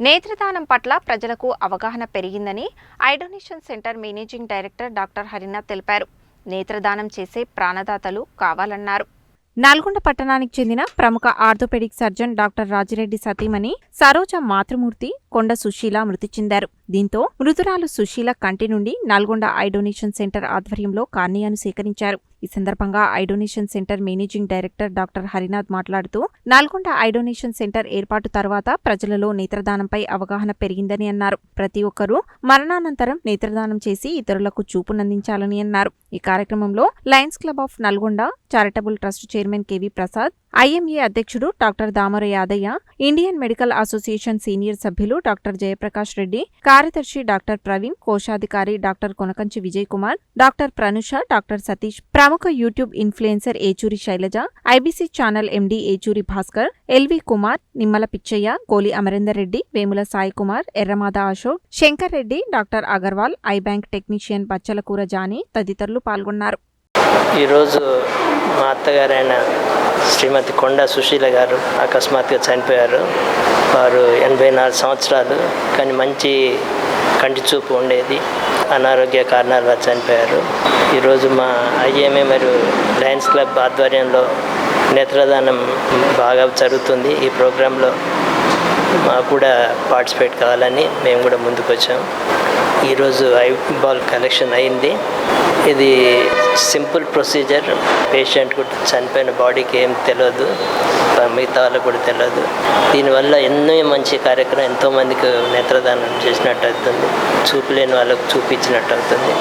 నేత్రదానం పట్ల ప్రజలకు అవగాహన పెరిగిందని eye donation centre managing director doctor Harinath తెలిపారు. నేత్రదానం చేసే ప్రాణదాతలు కావాలన్నారు. నల్గొండ పట్టణానికి చెందిన ప్రముఖ ఆర్థోపెడిక్ సర్జన్ డాక్టర్ రాజిరెడ్డి సతీమణి సరోజ మాతృమూర్తి కొండ సుశీల మృతి చెందారు. దీంతో మృతురాలు సుశీల కంటి నుండి నల్గొండ ఐడొనేషన్ సెంటర్ ఆధ్వర్యంలో కార్నియాను సేకరించారు. ఈ సందర్భంగా eye donation center managing director doctor Harinath మాట్లాడుతూ నల్గొండ ఐడోనేషన్ సెంటర్ ఏర్పాటు తర్వాత ప్రజలలో నేత్రదానంపై అవగాహన పెరిగిందని అన్నారు. ప్రతి ఒక్కరూ మరణానంతరం నేత్రదానం చేసి ఇతరులకు చూపునందించాలని అన్నారు. ఈ కార్యక్రమంలో lions club of Nalgonda charitable trust chairman KV Prasad IMA అధ్యక్షుడు doctor Damara Yadaiah Indian medical association senior సభ్యులు డాక్టర్ జయప్రకాష్ రెడ్డి కార్యదర్శి డాక్టర్ ప్రవీణ్ కోశాధికారి doctor Konakanchi Vijay Kumar doctor Pranusha doctor Satish ప్రముఖ YouTube influencer Yechuri Sailaja IBC channel MD Yechuri Bhaskar LV Kumar Nimmala Pichaiah Koli Amarender Reddy Vemula Sai Kumar Erramada Ashok Shankar Reddy doctor Agarwal eye bank technician Bachalakura Johnny తదితరులు పాల్గొన్నారు. ఈరోజు మా అత్తగారైన శ్రీమతి కొండ సుశీల గారు అకస్మాత్తుగా చనిపోయారు. వారు ఎనభై నాలుగు సంవత్సరాలు కానీ మంచి కంటి చూపు ఉండేది. అనారోగ్య కారణాల వల్ల చనిపోయారు. ఈరోజు మా ఐఎంఏ మరియు లయన్స్ క్లబ్ ఆధ్వర్యంలో నేత్రదానం బాగా జరుగుతుంది. ఈ ప్రోగ్రాంలో మాకు కూడా పార్టిసిపేట్ కావాలని మేము కూడా ముందుకు వచ్చాం ఈరోజు ఐ బాల్ కలెక్షన్ అయింది. ఇది సింపుల్ ప్రొసీజర్ పేషెంట్ కూడా చనిపోయిన బాడీకి ఏం తెలియదు మిగతా వాళ్ళకు కూడా తెలియదు దీనివల్ల ఎన్నో మంచి కార్యక్రమం ఎంతోమందికి నేత్రదానం చేసినట్టు అవుతుంది. చూపులేని వాళ్ళకు చూపించినట్టు అవుతుంది.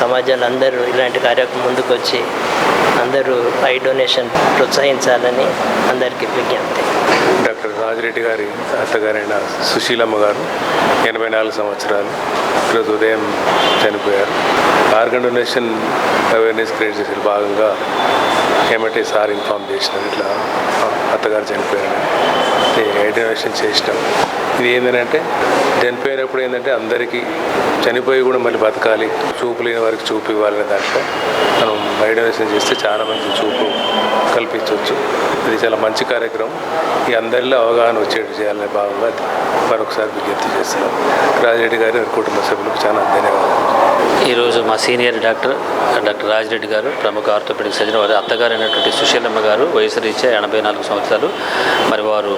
సమాజంలో అందరూ ఇలాంటి కార్యక్రమం ముందుకు వచ్చి అందరూ ఐ డొనేషన్ ప్రోత్సహించాలని అందరికీ విజ్ఞప్తి. డాక్టర్ రాజిరెడ్డి గారి అత్తగారైన సుశీలమ్మ గారు ఎనభై నాలుగు సంవత్సరాలు. ఈరోజు ఉదయం చనిపోయారు. ఆర్గన్ డొనేషన్ అవేర్నెస్ క్రియేట్ చేసే భాగంగా ఏమంటే సార్ ఇన్ఫామ్ చేసినారు ఇట్లా అత్తగారు చనిపోయారు ఐ డొనేషన్ చేసినాం. ఇది ఏంటంటే చనిపోయినప్పుడు ఏంటంటే అందరికీ చనిపోయి కూడా మళ్ళీ బతకాలి చూపు లేని వారికి చూపు ఇవ్వాలనే దాంట్లో మనం ఐ చేస్తే చాలా మంచి చూపు కల్పించవచ్చు. ఇది చాలా మంచి కార్యక్రమం. ఈ అందరిలో అవగాహన వచ్చేట్టు చేయాలనే భావంగా మరొకసారి విజ్ఞప్తి చేస్తున్నాం. రాజిరెడ్డి గారి కుటుంబ సభ్యులకు చాలా ధన్యవాదాలు. ఈరోజు మా సీనియర్ డాక్టర్ డాక్టర్ రాజిరెడ్డి గారు ప్రముఖ ఆర్థోపెడిక్ సర్జన్ వారి అత్తగారు అయినటువంటి సుశీలమ్మ గారు వయసు రీత్యా ఎనభై నాలుగు సంవత్సరాలు. మరి వారు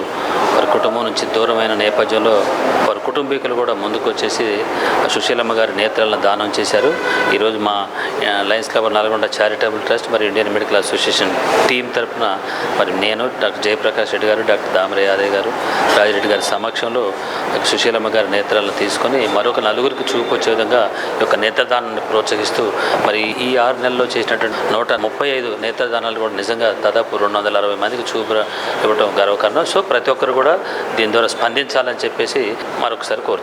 వారి కుటుంబం నుంచి దూరమైన నేపథ్యంలో వారి కుటుంబీకులు కూడా ముందుకు వచ్చేసి సుశీలమ్మ గారి నేత్రాలను దానం చేశారు. ఈరోజు మా lions club Nalgonda charitable trust మరియు ఇండియన్ మెడికల్ అసోసియేషన్ టీం తరఫున మరి నేను డాక్టర్ జయప్రకాష్ రెడ్డి గారు డాక్టర్ దామరే యాదవ్ గారు రాజిరెడ్డి గారి సమక్షంలో సుశీలమ్మ గారి నేత్రాలను తీసుకొని మరొక నలుగురికి చూపు వచ్చే విధంగా ఈ యొక్క నేత్రదానాన్ని ప్రోత్సహిస్తూ మరి ఈ ఆరు నెలల్లో చేసినటువంటి నూట ముప్పై ఐదు నేత్రదానాలు కూడా నిజంగా దాదాపు రెండు వందల అరవై మందికి చూపు ఇవ్వడం గర్వకారణం. సో ప్రతి ఒక్కరు కూడా దీని ద్వారా స్పందించాలని చెప్పేసి మరొకసారి కోరుతున్నాను